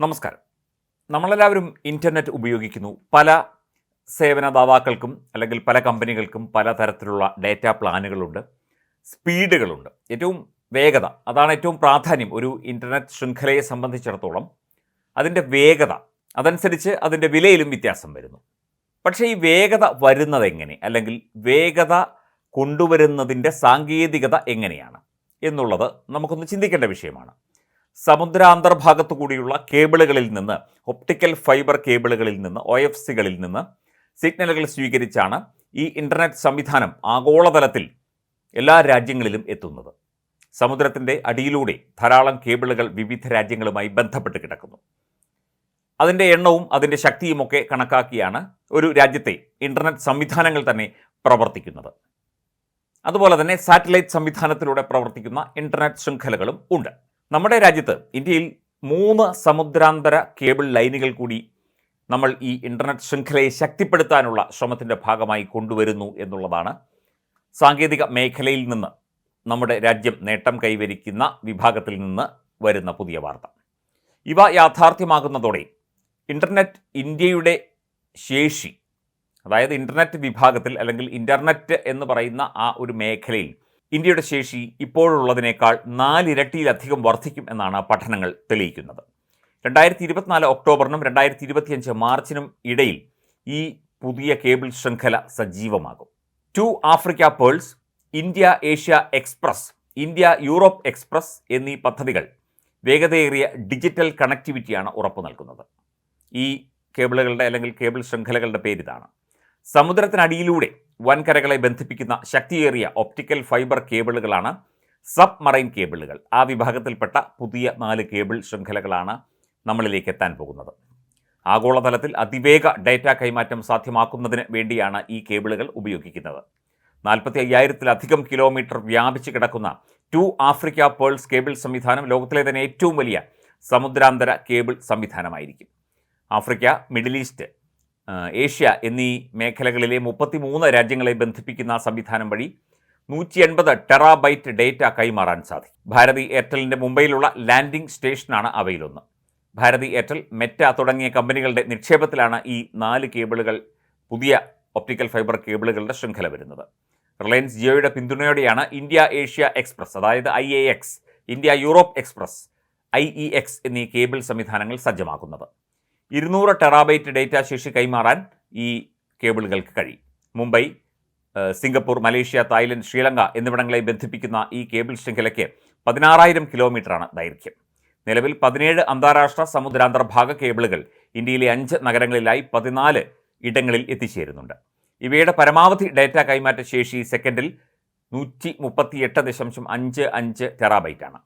നമസ്കാരം. നമ്മളെല്ലാവരും ഇന്റർനെറ്റ് ഉപയോഗിക്കുന്നു. പല സേവനദാതാക്കൾക്കും അല്ലെങ്കിൽ പല കമ്പനികൾക്കും പല തരത്തിലുള്ള ഡേറ്റ പ്ലാനുകളുണ്ട് സ്പീഡുകളുണ്ട്. ഏറ്റവും വേഗത അതാണ് ഏറ്റവും പ്രാധാന്യം ഒരു ഇന്റർനെറ്റ് ശൃംഖലയെ സംബന്ധിച്ചിടത്തോളം. അതിന്റെ വേഗത അതനുസരിച്ച് അതിന്റെ വിലയിലും വ്യത്യാസം വരുന്നു. പക്ഷേ ഈ വേഗത വരുന്നത് എങ്ങനെ? അല്ലെങ്കിൽ വേഗത കൊണ്ടുവരുന്നതിന്റെ സാങ്കേതികത എങ്ങനെയാണ്? എന്നുള്ളത് നമുക്കൊന്ന് ചിന്തിക്കേണ്ട വിഷയമാണ്. സമുദ്രാന്തർഭാഗത്തു കൂടിയുള്ള കേബിളുകളിൽ നിന്ന് ഒപ്റ്റിക്കൽ ഫൈബർ കേബിളുകളിൽ നിന്ന് ഒ എഫ് സികളിൽ നിന്ന് സിഗ്നലുകൾ സ്വീകരിച്ചാണ് ഈ ഇന്റർനെറ്റ് സംവിധാനം ആഗോളതലത്തിൽ എല്ലാ രാജ്യങ്ങളിലും എത്തുന്നത്. സമുദ്രത്തിന്റെ അടിയിലൂടെ ധാരാളം കേബിളുകൾ വിവിധ രാജ്യങ്ങളുമായി ബന്ധപ്പെട്ട് കിടക്കുന്നു. അതിന്റെ എണ്ണവും അതിന്റെ ശക്തിയുമൊക്കെ കണക്കാക്കിയാണ് ഒരു രാജ്യത്തെ ഇന്റർനെറ്റ് സംവിധാനങ്ങൾ തന്നെ പ്രവർത്തിക്കുന്നത്. അതുപോലെ തന്നെ സാറ്റലൈറ്റ് സംവിധാനത്തിലൂടെ പ്രവർത്തിക്കുന്ന ഇന്റർനെറ്റ് ശൃംഖലകളും ഉണ്ട്. നമ്മുടെ രാജ്യത്ത് ഇന്ത്യയിൽ മൂന്ന് സമുദ്രാന്തര കേബിൾ ലൈനുകൾ കൂടി നമ്മൾ ഈ ഇന്റർനെറ്റ് ശൃംഖലയെ ശക്തിപ്പെടുത്താനുള്ള ശ്രമത്തിന്റെ ഭാഗമായി കൊണ്ടുവരുന്നു എന്നുള്ളതാണ്. സാങ്കേതിക മേഖലയിൽ നിന്ന് നമ്മുടെ രാജ്യം നേട്ടം കൈവരിക്കുന്ന വിഭാഗത്തിൽ നിന്ന് വരുന്ന പുതിയ വാർത്ത. ഇവ യാഥാർത്ഥ്യമാകുന്നതോടെ ഇന്റർനെറ്റ് ഇന്ത്യയുടെ ശേഷി അതായത് ഇന്റർനെറ്റ് വിഭാഗത്തിൽ അല്ലെങ്കിൽ ഇന്റർനെറ്റ് എന്ന് പറയുന്ന ആ ഒരു മേഖലയിൽ ഇന്ത്യയുടെ ശേഷി ഇപ്പോഴുള്ളതിനേക്കാൾ നാലിരട്ടിയിലധികം വർദ്ധിക്കും എന്നാണ് പഠനങ്ങൾ തെളിയിക്കുന്നത്. രണ്ടായിരത്തി ഇരുപത്തിനാല് ഒക്ടോബറിനും രണ്ടായിരത്തി ഇരുപത്തിയഞ്ച് മാർച്ചിനും ഇടയിൽ ഈ പുതിയ കേബിൾ ശൃംഖല സജീവമാകും. Two Africa pearls India Asia express India Europe express എന്നീ പദ്ധതികൾ വേഗതയേറിയ ഡിജിറ്റൽ കണക്ടിവിറ്റിയാണ് ഉറപ്പു നൽകുന്നത്. ഈ കേബിളുകളുടെ അല്ലെങ്കിൽ കേബിൾ ശൃംഖലകളുടെ പേരിതാണ്. സമുദ്രത്തിനടിയിലൂടെ വൻകരകളെ ബന്ധിപ്പിക്കുന്ന ശക്തിയേറിയ ഒപ്റ്റിക്കൽ ഫൈബർ കേബിളുകളാണ് സബ് മറൈൻ കേബിളുകൾ. ആ വിഭാഗത്തിൽപ്പെട്ട പുതിയ നാല് കേബിൾ ശൃംഖലകളാണ് നമ്മളിലേക്ക് എത്താൻ പോകുന്നത്. ആഗോളതലത്തിൽ അതിവേഗ ഡേറ്റ കൈമാറ്റം സാധ്യമാക്കുന്നതിന് വേണ്ടിയാണ് ഈ കേബിളുകൾ ഉപയോഗിക്കുന്നത്. നാൽപ്പത്തി അയ്യായിരത്തിലധികം കിലോമീറ്റർ വ്യാപിച്ച് കിടക്കുന്ന ടു ആഫ്രിക്ക പേൾസ് കേബിൾ സംവിധാനം ലോകത്തിലെ തന്നെ ഏറ്റവും വലിയ സമുദ്രാന്തര കേബിൾ സംവിധാനമായിരിക്കും. ആഫ്രിക്ക മിഡിൽ ഈസ്റ്റ് ഏഷ്യ എന്നീ മേഖലകളിലെ മുപ്പത്തിമൂന്ന് രാജ്യങ്ങളെ ബന്ധിപ്പിക്കുന്ന സംവിധാനം വഴി നൂറ്റി എൺപത് ടെറാബൈറ്റ് ഡേറ്റ കൈമാറാൻ സാധിക്കും. ഭാരതി എയർടെലിന്റെ മുംബൈയിലുള്ള ലാൻഡിംഗ് സ്റ്റേഷനാണ് അവയിലൊന്ന്. ഭാരതി എയർടെൽ മെറ്റ തുടങ്ങിയ കമ്പനികളുടെ നിക്ഷേപത്തിലാണ് ഈ നാല് കേബിളുകൾ പുതിയ ഒപ്റ്റിക്കൽ ഫൈബർ കേബിളുകളുടെ ശൃംഖല വരുന്നത്. റിലയൻസ് ജിയോയുടെ പിന്തുണയോടെയാണ് ഇന്ത്യ ഏഷ്യ എക്സ്പ്രസ് അതായത് I A X India Europe express I E X എന്നീ കേബിൾ സംവിധാനങ്ങൾ സജ്ജമാക്കുന്നത്. ഇരുന്നൂറ് ടെറാബൈറ്റ് ഡേറ്റ ശേഷി കൈമാറാൻ ഈ കേബിളുകൾക്ക് കഴിയും. Mumbai Singapore Malaysia Thailand Sri Lanka എന്നിവിടങ്ങളെ ബന്ധിപ്പിക്കുന്ന ഈ കേബിൾ ശൃംഖലയ്ക്ക് പതിനാറായിരം കിലോമീറ്ററാണ് ദൈർഘ്യം. നിലവിൽ പതിനേഴ് അന്താരാഷ്ട്ര സമുദ്രാന്തർഭാഗ കേബിളുകൾ ഇന്ത്യയിലെ അഞ്ച് നഗരങ്ങളിലായി പതിനാല് ഇടങ്ങളിൽ എത്തിച്ചേരുന്നുണ്ട്. ഇവയുടെ പരമാവധി ഡേറ്റ കൈമാറ്റ ശേഷി സെക്കൻഡിൽ നൂറ്റി മുപ്പത്തിയെട്ട് ദശാംശം അഞ്ച് അഞ്ച് ടെറാബൈറ്റാണ്.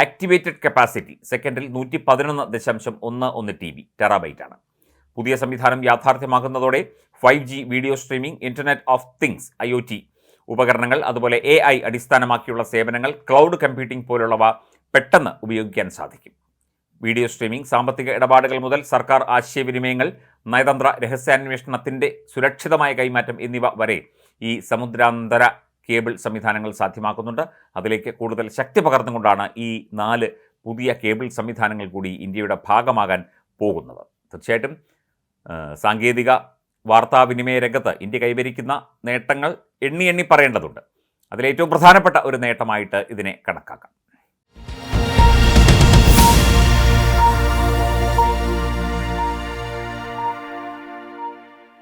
ആക്ടിവേറ്റഡ് കപ്പാസിറ്റി സെക്കൻഡിൽ നൂറ്റി പതിനൊന്ന് ദശാംശം ഒന്ന് ഒന്ന് ടി ബി ടെറാബൈറ്റാണ്. പുതിയ സംവിധാനം യാഥാർത്ഥ്യമാകുന്നതോടെ five G video streaming internet of things I O T ഉപകരണങ്ങൾ അതുപോലെ എ ഐ അടിസ്ഥാനമാക്കിയുള്ള സേവനങ്ങൾ ക്ലൗഡ് കമ്പ്യൂട്ടിംഗ് പോലുള്ളവ പെട്ടെന്ന് ഉപയോഗിക്കാൻ സാധിക്കും. വീഡിയോ സ്ട്രീമിംഗ് സാമ്പത്തിക ഇടപാടുകൾ മുതൽ സർക്കാർ ആശയവിനിമയങ്ങൾ നയതന്ത്ര രഹസ്യാന്വേഷണത്തിന്റെ സുരക്ഷിതമായ കൈമാറ്റം എന്നിവ വരെ ഈ സമുദ്രാന്തര കേബിൾ സംവിധാനങ്ങൾ സാധ്യമാക്കുന്നുണ്ട്. അതിലേക്ക് കൂടുതൽ ശക്തി പകർന്നുകൊണ്ടാണ് ഈ നാല് പുതിയ കേബിൾ സംവിധാനങ്ങൾ കൂടി ഇന്ത്യയുടെ ഭാഗമാകാൻ പോകുന്നത്. തീർച്ചയായിട്ടും സാങ്കേതിക വാർത്താവിനിമയ രംഗത്ത് ഇന്ത്യ കൈവരിക്കുന്ന നേട്ടങ്ങൾ എണ്ണി എണ്ണി പറയേണ്ടതുണ്ട്. അതിലേറ്റവും പ്രധാനപ്പെട്ട ഒരു നേട്ടമായിട്ട് ഇതിനെ കണക്കാക്കാം.